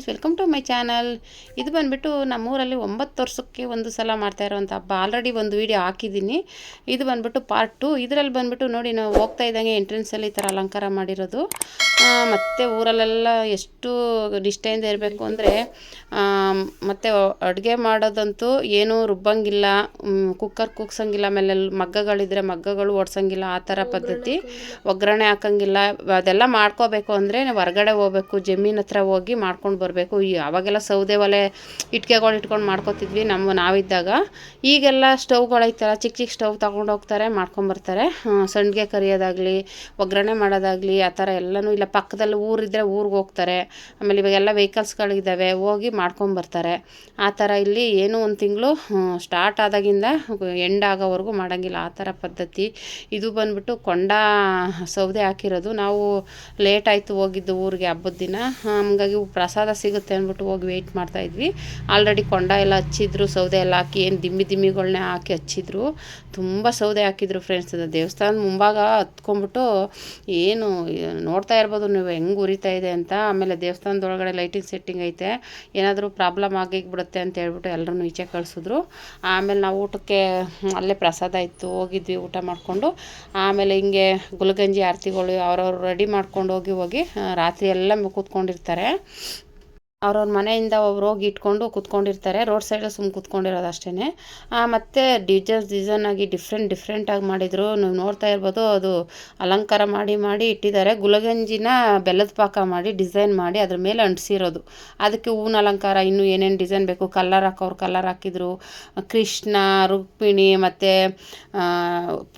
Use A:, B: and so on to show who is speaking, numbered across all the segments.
A: Friends welcome to my channel ಇದು ಬಂದುಬಿಟ್ಟು ನಮ್ಮೂರಲ್ಲಿ ಒಂಬತ್ತು ವರ್ಷಕ್ಕೆ ಒಂದು ಸಲ ಮಾಡ್ತಾ ಇರೋವಂಥ ಹಬ್ಬ. ಆಲ್ರೆಡಿ ಒಂದು ವೀಡಿಯೋ ಹಾಕಿದ್ದೀನಿ. ಇದು ಬಂದುಬಿಟ್ಟು ಪಾರ್ಟ್ ಟು ಇದರಲ್ಲಿ ಬಂದುಬಿಟ್ಟು ನೋಡಿ, ನಾವು ಹೋಗ್ತಾ ಇದ್ದಂಗೆ ಎಂಟ್ರೆನ್ಸಲ್ಲಿ ಈ ಥರ ಅಲಂಕಾರ ಮಾಡಿರೋದು. ಮತ್ತು ಊರಲ್ಲೆಲ್ಲ ಎಷ್ಟು ನಿಷ್ಠೆಯಿಂದ ಇರಬೇಕು ಅಂದರೆ ಮತ್ತು ಅಡುಗೆ ಮಾಡೋದಂತೂ ಏನೂ ರುಬ್ಬಂಗಿಲ್ಲ. ಕುಕ್ಕರ್ ಕೂಗ್ಸಂಗಿಲ್ಲ. ಆಮೇಲೆ ಮಗ್ಗಗಳಿದ್ರೆ ಮಗ್ಗಗಳು ಓಡಿಸಂಗಿಲ್ಲ ಆ ಥರ ಪದ್ಧತಿ. ಒಗ್ಗರಣೆ ಹಾಕಂಗಿಲ್ಲ. ಅದೆಲ್ಲ ಮಾಡ್ಕೋಬೇಕು ಅಂದರೆ ಹೊರಗಡೆ ಹೋಗ್ಬೇಕು. ಜಮೀನ್ ಹತ್ರ ಹೋಗಿ ಮಾಡ್ಕೊಂಡು ಈ ಅವಾಗೆಲ್ಲ ಸೌದೆ ಒಲೆ ಇಟ್ಕೆಗಳು ಇಟ್ಕೊಂಡು ಮಾಡ್ಕೊತಿದ್ವಿ ನಮ್ಮ ನಾವಿದ್ದಾಗ. ಈಗೆಲ್ಲ ಸ್ಟವ್ಗಳೈತಲ್ಲ ಚಿಕ್ಕ ಚಿಕ್ಕ ಸ್ಟವ್ ತಗೊಂಡು ಹೋಗ್ತಾರೆ ಮಾಡ್ಕೊಂಬರ್ತಾರೆ ಸಂಡಿಗೆ ಕರಿಯೋದಾಗಲಿ, ಒಗ್ಗರಣೆ ಮಾಡೋದಾಗಲಿ, ಆ ಥರ ಎಲ್ಲನೂ ಇಲ್ಲ. ಪಕ್ಕದಲ್ಲಿ ಊರಿದ್ದರೆ ಊರಿಗೆ ಹೋಗ್ತಾರೆ. ಆಮೇಲೆ ಇವಾಗೆಲ್ಲ ವೆಹಿಕಲ್ಸ್ಗಳಿದ್ದಾವೆ ಹೋಗಿ ಮಾಡ್ಕೊಂಬರ್ತಾರೆ ಆ ಥರ ಇಲ್ಲಿ ಏನು ಒಂದು ತಿಂಗಳು ಸ್ಟಾರ್ಟ್ ಆದಾಗಿಂದ ಎಂಡ್ ಆಗೋವರೆಗೂ ಮಾಡೋಂಗಿಲ್ಲ. ಆ ಥರ ಪದ್ಧತಿ. ಇದು ಬಂದ್ಬಿಟ್ಟು ಕೊಂಡ ಸೌದೆ ಹಾಕಿರೋದು. ನಾವು ಲೇಟ್ ಆಯಿತು ಹೋಗಿದ್ದು ಊರಿಗೆ ಹಬ್ಬದ ದಿನ. ಹಾಗಾಗಿ ಪ್ರಸಾದ ಸಿಗುತ್ತೆ ಅಂದ್ಬಿಟ್ಟು ಹೋಗಿ ವೆಯ್ಟ್ ಮಾಡ್ತಾಯಿದ್ವಿ ಆಲ್ರೆಡಿ ಕೊಂಡ ಎಲ್ಲ ಹಚ್ಚಿದ್ರು, ಸೌದೆ ಎಲ್ಲ ಹಾಕಿ, ಏನು ದಿಮ್ಮಿ ದಿಮ್ಮಿಗಳನ್ನೇ ಹಾಕಿ ಹಚ್ಚಿದ್ರು. ತುಂಬ ಸೌದೆ ಹಾಕಿದ್ರು ಫ್ರೆಂಡ್ಸ್ ದೇವಸ್ಥಾನದ ಮುಂಭಾಗ ಹತ್ಕೊಂಡ್ಬಿಟ್ಟು ಏನು, ನೋಡ್ತಾ ಇರ್ಬೋದು ನೀವು ಹೆಂಗೆ ಉರಿತಾ ಇದೆ ಅಂತ. ಆಮೇಲೆ ದೇವಸ್ಥಾನದೊಳಗಡೆ ಲೈಟಿಂಗ್ ಸೆಟ್ಟಿಂಗ್ ಐತೆ. ಏನಾದರೂ ಪ್ರಾಬ್ಲಮ್ ಆಗಿಬಿಡುತ್ತೆ ಅಂತ ಹೇಳ್ಬಿಟ್ಟು ಎಲ್ಲರೂ ಈಚೆ ಕಳಿಸಿದ್ರು. ಆಮೇಲೆ ನಾವು ಊಟಕ್ಕೆ ಅಲ್ಲೇ ಪ್ರಸಾದ ಇತ್ತು. ಹೋಗಿದ್ವಿ ಊಟ ಮಾಡಿಕೊಂಡು. ಆಮೇಲೆ ಹಿಂಗೆ ಗುಲ್ಗಂಜಿ, ಆರತಿಗಳು ಅವರವ್ರು ರೆಡಿ ಮಾಡ್ಕೊಂಡು ಹೋಗಿ ಹೋಗಿ ರಾತ್ರಿ ಎಲ್ಲ ಕೂತ್ಕೊಂಡಿರ್ತಾರೆ. ಅವ್ರವ್ರ ಮನೆಯಿಂದ ಒಬ್ರು ಹೋಗಿ ಇಟ್ಕೊಂಡು ಕೂತ್ಕೊಂಡಿರ್ತಾರೆ. ರೋಡ್ ಸೈಡ್ ಸುಮ್ಮನೆ ಕೂತ್ಕೊಂಡಿರೋದು ಅಷ್ಟೇ ಮತ್ತು ಡಿಸೈನ್ ಡಿಸೈನ್ ಆಗಿ ಡಿಫ್ರೆಂಟ್ ಡಿಫ್ರೆಂಟಾಗಿ ಮಾಡಿದರು. ನೀವು ನೋಡ್ತಾ ಇರ್ಬೋದು, ಅದು ಅಲಂಕಾರ ಮಾಡಿ ಮಾಡಿ ಇಟ್ಟಿದ್ದಾರೆ. ಗುಲಗಂಜಿನ ಬೆಲ್ಲದ ಪಾಕ ಮಾಡಿ, ಡಿಸೈನ್ ಮಾಡಿ ಅದ್ರ ಮೇಲೆ ಅಂಟಿಸಿರೋದು. ಅದಕ್ಕೆ ಹೂವಿನ ಅಲಂಕಾರ, ಇನ್ನೂ ಏನೇನು ಡಿಸೈನ್ ಬೇಕು? ಕಲ್ಲರ್ ಹಾಕೋರು ಕಲ್ಲರ್ ಹಾಕಿದ್ರು. ಕೃಷ್ಣ, ರುಕ್ಮಿಣಿ, ಮತ್ತು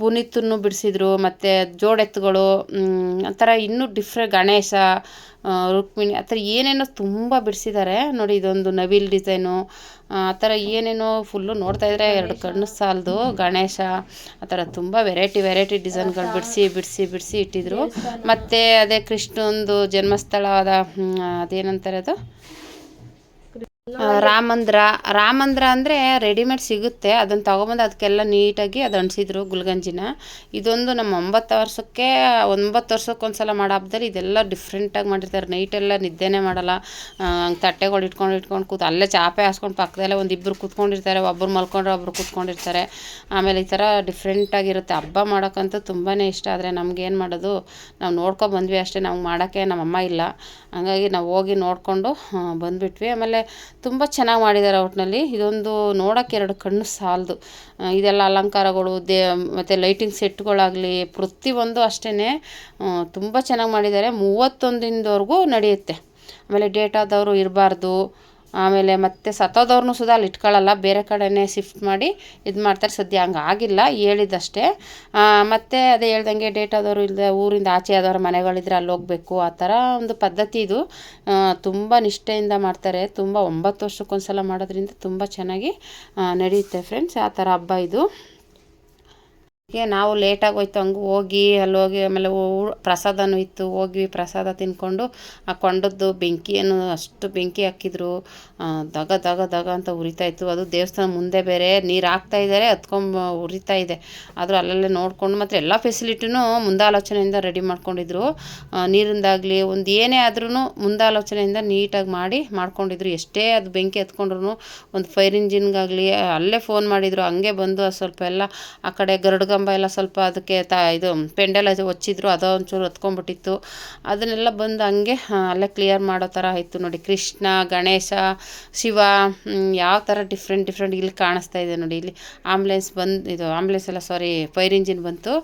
A: ಪುನೀತನ್ನು ಬಿಡಿಸಿದ್ರು. ಮತ್ತು ಜೋಡೆತ್ತುಗಳು ಒಂಥರ ಥರ ಇನ್ನೂ ಡಿಫ್ರೆ ಗಣೇಶ ರುಕ್ಮಿಣಿ, ಆ ಥರ ಏನೇನೋ ತುಂಬ ಬಿಡಿಸಿದ್ದಾರೆ ನೋಡಿ, ಇದೊಂದು ನವಿಲ್ ಡಿಸೈನು. ಆ ಥರ ಏನೇನೋ ಫುಲ್ಲು ನೋಡ್ತಾ ಇದ್ರೆ ಎರಡು ಕಣ್ಣು ಸಾಲದು. ಗಣೇಶ, ಆ ಥರ ತುಂಬ ವೆರೈಟಿ ವೆರೈಟಿ ಡಿಸೈನ್ಗಳು ಬಿಡಿಸಿ ಬಿಡಿಸಿ ಬಿಡಿಸಿ ಇಟ್ಟಿದ್ರು. ಮತ್ತು ಅದೇ ಕೃಷ್ಣಂದು ಜನ್ಮಸ್ಥಳವಾದ ಅದೇನಂತಾರೆ ಅದು? ರಾಮಂದ್ರ. ರಾಮಂದ್ರ ಅಂದರೆ ರೆಡಿಮೇಡ್ ಸಿಗುತ್ತೆ. ಅದನ್ನು ತೊಗೊಬಂದು ಅದಕ್ಕೆಲ್ಲ ನೀಟಾಗಿ ಅದು ಅಂಟಿಸಿದ್ರು ಗುಲ್ಗಂಜಿನ. ಇದೊಂದು ನಮ್ಮ ಒಂಬತ್ತು ವರ್ಷಕ್ಕೆ ಒಂಬತ್ತು ವರ್ಷಕ್ಕೆ ಒಂದ್ಸಲ ಮಾಡೋ ಹಬ್ಬದಲ್ಲಿ ಇದೆಲ್ಲ ಡಿಫ್ರೆಂಟಾಗಿ ಮಾಡಿರ್ತಾರೆ. ನೈಟೆಲ್ಲ ನಿದ್ದೆನೇ ಮಾಡಲ್ಲ. ತಟ್ಟೆಗಳು ಇಟ್ಕೊಂಡು ಇಟ್ಕೊಂಡು ಕೂತು ಅಲ್ಲೇ ಚಾಪೆ ಹಾಸ್ಕೊಂಡು ಪಕ್ಕದಲ್ಲೇ ಒಂದು ಇಬ್ಬರು ಕೂತ್ಕೊಂಡಿರ್ತಾರೆ. ಒಬ್ಬರು ಮಲ್ಕೊಂಡ್ರೆ ಒಬ್ಬರು ಕೂತ್ಕೊಂಡಿರ್ತಾರೆ. ಆಮೇಲೆ ಈ ಥರ ಡಿಫ್ರೆಂಟಾಗಿರುತ್ತೆ ಹಬ್ಬ ಮಾಡೋಕ್ಕಂತೂ ತುಂಬಾ ಇಷ್ಟ. ಆದರೆ ನಮ್ಗೇನು ಮಾಡೋದು? ನಾವು ನೋಡ್ಕೊ ಬಂದ್ವಿ ಅಷ್ಟೇ. ನಮ್ಗೆ ಮಾಡೋಕ್ಕೆ ನಮ್ಮಮ್ಮ ಇಲ್ಲ. ಹಂಗಾಗಿ ನಾವು ಹೋಗಿ ನೋಡಿಕೊಂಡು ಬಂದುಬಿಟ್ವಿ. ಆಮೇಲೆ ತುಂಬ ಚೆನ್ನಾಗಿ ಮಾಡಿದ್ದಾರೆ ಒಟ್ಟಿನಲ್ಲಿ ಇದೊಂದು ನೋಡೋಕ್ಕೆ ಎರಡು ಕಣ್ಣು ಸಾಲದು. ಇದೆಲ್ಲ ಅಲಂಕಾರಗಳು, ದೇ, ಮತ್ತು ಲೈಟಿಂಗ್ ಸೆಟ್ಗಳಾಗಲಿ ಪ್ರತಿಯೊಂದು ಅಷ್ಟೇ ತುಂಬ ಚೆನ್ನಾಗಿ ಮಾಡಿದ್ದಾರೆ ಮೂವತ್ತೊಂದಿಂದವರೆಗೂ ನಡೆಯುತ್ತೆ. ಆಮೇಲೆ ಡೇಟ್ ಆದವರು ಇರಬಾರ್ದು. ಆಮೇಲೆ ಮತ್ತೆ ಸತ್ತೋದವ್ರನ್ನೂ ಸುದಾ ಅಲ್ಲಿ ಇಟ್ಕೊಳ್ಳಲ್ಲ, ಬೇರೆ ಕಡೆನೇ ಶಿಫ್ಟ್ ಮಾಡಿ ಇದು ಮಾಡ್ತಾರೆ. ಸದ್ಯ ಹಂಗೆ ಆಗಿಲ್ಲ, ಹೇಳಿದಷ್ಟೇ. ಮತ್ತು ಅದೇ ಹೇಳ್ದಂಗೆ ಡೇಟ್ ಆದವರು ಇಲ್ಲದೆ ಊರಿಂದ ಆಚೆ ಆದವ್ರ ಮನೆಗಳಿದ್ರೆ ಅಲ್ಲಿ ಹೋಗಬೇಕು. ಆ ಥರ ಒಂದು ಪದ್ಧತಿ ಇದು. ತುಂಬ ನಿಷ್ಠೆಯಿಂದ ಮಾಡ್ತಾರೆ. ತುಂಬ ಒಂಬತ್ತು ವರ್ಷಕ್ಕೊಂದ್ಸಲ ಮಾಡೋದ್ರಿಂದ ತುಂಬ ಚೆನ್ನಾಗಿ ನಡೆಯುತ್ತೆ ಫ್ರೆಂಡ್ಸ್ ಆ ಥರ ಹಬ್ಬ ಇದು. ಹೀಗೆ ನಾವು ಲೇಟಾಗಿ ಹೋಯ್ತು ಹಂಗೆ ಹೋಗಿ, ಅಲ್ಲಿ ಹೋಗಿ ಆಮೇಲೆ ಪ್ರಸಾದನೂ ಇತ್ತು ಹೋಗಿ ಪ್ರಸಾದ ತಿನ್ಕೊಂಡು, ಆ ಕೊಂಡದ್ದು ಬೆಂಕಿಯನ್ನು ಅಷ್ಟು ಬೆಂಕಿ ಹಾಕಿದ್ರು ದಗ ದಗ ದಗ ಅಂತ ಉರಿತಾ ಇತ್ತು. ಅದು ದೇವಸ್ಥಾನ ಮುಂದೆ ಬೇರೆ ನೀರು ಹಾಕ್ತಾ ಇದ್ದಾರೆ ಹತ್ಕೊಂಬ ಉರಿತಾ ಇದೆ. ಆದರೂ ಅಲ್ಲಲ್ಲೇ ನೋಡಿಕೊಂಡು ಮತ್ತು ಎಲ್ಲ ಫೆಸಿಲಿಟಿನೂ ಮುಂದಾಲೋಚನೆಯಿಂದ ರೆಡಿ ಮಾಡ್ಕೊಂಡಿದ್ರು. ನೀರಿಂದಾಗಲಿ, ಒಂದು ಏನೇ ಆದ್ರೂ ಮುಂದಾಲೋಚನೆಯಿಂದ ನೀಟಾಗಿ ಮಾಡಿ ಮಾಡ್ಕೊಂಡಿದ್ರು. ಎಷ್ಟೇ ಅದು ಬೆಂಕಿ ಹತ್ಕೊಂಡ್ರು ಒಂದು ಫೈರ್ ಇಂಜಿನ್ಗಾಗಲಿ ಅಲ್ಲೇ ಫೋನ್ ಮಾಡಿದ್ರು, ಹಂಗೆ ಬಂದು ಸ್ವಲ್ಪ ಎಲ್ಲ ಆ ಕಡೆ ಗರುಡ್ಗಂಬ ಎಲ್ಲ ಸ್ವಲ್ಪ ಅದಕ್ಕೆ ತ ಇದು ಪೆಂಡೆಲ್ ಇದು ಹೊಚ್ಚಿದ್ರು ಅದು ಒಂಚೂರು ಹೊತ್ಕೊಂಡ್ಬಿಟ್ಟಿತ್ತು. ಅದನ್ನೆಲ್ಲ ಬಂದು ಹಂಗೆ ಅಲ್ಲೇ ಕ್ಲಿಯರ್ ಮಾಡೋ ಥರ ಆಯಿತು ನೋಡಿ. ಕೃಷ್ಣ, ಗಣೇಶ, ಶಿವ ಯಾವ ಥರ ಡಿಫ್ರೆಂಟ್ ಡಿಫ್ರೆಂಟ್ ಇಲ್ಲಿ ಕಾಣಿಸ್ತಾ ಇದೆ ನೋಡಿ ಇಲ್ಲಿ. ಆಂಬ್ಲೆನ್ಸ್ ಬಂದು, ಇದು ಆಂಬ್ಲೆನ್ಸ್ ಎಲ್ಲ ಸಾರಿ ಫೈರ್ ಇಂಜಿನ್ ಬಂತು.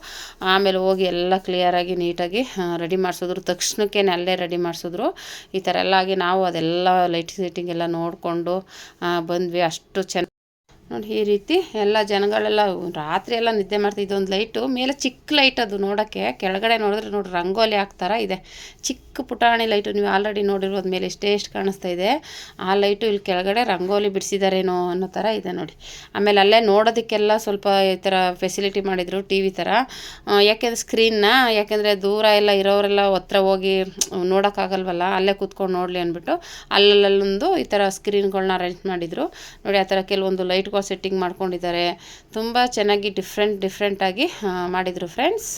A: ಆಮೇಲೆ ಹೋಗಿ ಎಲ್ಲ ಕ್ಲಿಯರಾಗಿ ನೀಟಾಗಿ ರೆಡಿ ಮಾಡಿಸಿದ್ರು. ತಕ್ಷಣಕ್ಕೆ ಅಲ್ಲೇ ರೆಡಿ ಮಾಡಿಸಿದ್ರು. ಈ ಥರ ಎಲ್ಲ ಆಗಿ ನಾವು ಅದೆಲ್ಲ ಲೈಟ್ ಸೆಟ್ಟಿಂಗ್ ಎಲ್ಲ ನೋಡಿಕೊಂಡು ಬಂದ್ವಿ. ಅಷ್ಟು ಚೆನ್ನ ನೋಡಿ, ಈ ರೀತಿ ಎಲ್ಲ ಜನಗಳೆಲ್ಲ ರಾತ್ರಿ ಎಲ್ಲ ನಿದ್ದೆ ಮಾಡ್ತಾ ಇದೊಂದು ಲೈಟು. ಮೇಲೆ ಚಿಕ್ಕ ಲೈಟ್ ಅದು ನೋಡೋಕ್ಕೆ. ಕೆಳಗಡೆ ನೋಡಿದ್ರೆ ನೋಡಿ, ರಂಗೋಲಿ ಹಾಕ್ತಾರ ಇದೆ. ಚಿಕ್ಕ ಪುಟಾಣಿ ಲೈಟು ನೀವು ಆಲ್ರೆಡಿ ನೋಡಿರೋದ ಮೇಲೆ ಎಷ್ಟೇ ಎಷ್ಟು ಕಾಣಿಸ್ತಾ ಇದೆ, ಆ ಲೈಟು ಇಲ್ಲಿ ಕೆಳಗಡೆ ರಂಗೋಲಿ ಬಿಡಿಸಿದಾರೇನೋ ಅನ್ನೋ ಥರ ಇದೆ ನೋಡಿ. ಆಮೇಲೆ ಅಲ್ಲೇ ನೋಡೋದಕ್ಕೆಲ್ಲ ಸ್ವಲ್ಪ ಈ ಥರ ಫೆಸಿಲಿಟಿ ಮಾಡಿದರು ಟಿ ವಿ ಥರ ಯಾಕೆಂದ್ರೆ ಸ್ಕ್ರೀನ್ನ ಯಾಕೆಂದರೆ ದೂರ ಎಲ್ಲ ಇರೋರೆಲ್ಲ ಹತ್ರ ಹೋಗಿ ನೋಡೋಕ್ಕಾಗಲ್ವಲ್ಲ, ಅಲ್ಲೇ ಕೂತ್ಕೊಂಡು ನೋಡಲಿ ಅಂದ್ಬಿಟ್ಟು ಅಲ್ಲಲ್ಲೊಂದು ಈ ಥರ ಸ್ಕ್ರೀನ್ಗಳನ್ನ ಅರೇಂಜ್ ಮಾಡಿದರು. ನೋಡಿ, ಆ ಥರ ಕೆಲವೊಂದು ಲೈಟ್ಗಳು ಸೆಟ್ಟಿಂಗ್ ಮಾಡ್ಕೊಂಡಿದ್ದಾರೆ. ತುಂಬ ಚೆನ್ನಾಗಿ ಡಿಫ್ರೆಂಟ್ ಡಿಫ್ರೆಂಟಾಗಿ ಮಾಡಿದರು ಫ್ರೆಂಡ್ಸ್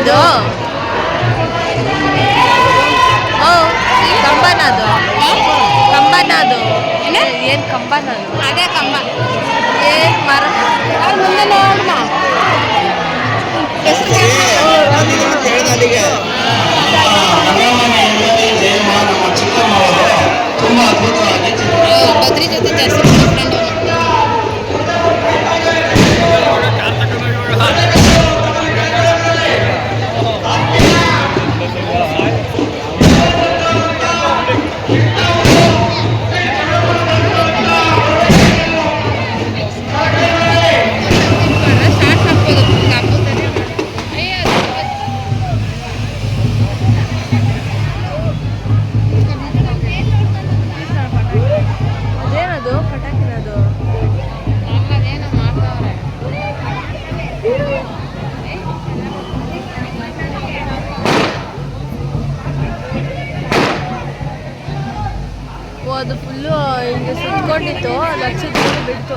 B: ಇದು ಓ ಕಂಬನ ಅದು ಕಂಬನ ಅದು ಏನು ಕಂಬನ ಅದು
A: ಅದೇ ಕಂಬ.
B: ಏನು ಮರ.
A: ಮುಂದೆ ನೋಡಮ್ಮ
B: ಅದು ಫುಲ್ಲು ಹಿಂಗೆ ಸುತ್ಕೊಂಡಿತ್ತು ಲಕ್ಷ ಬಿಡ್ತು.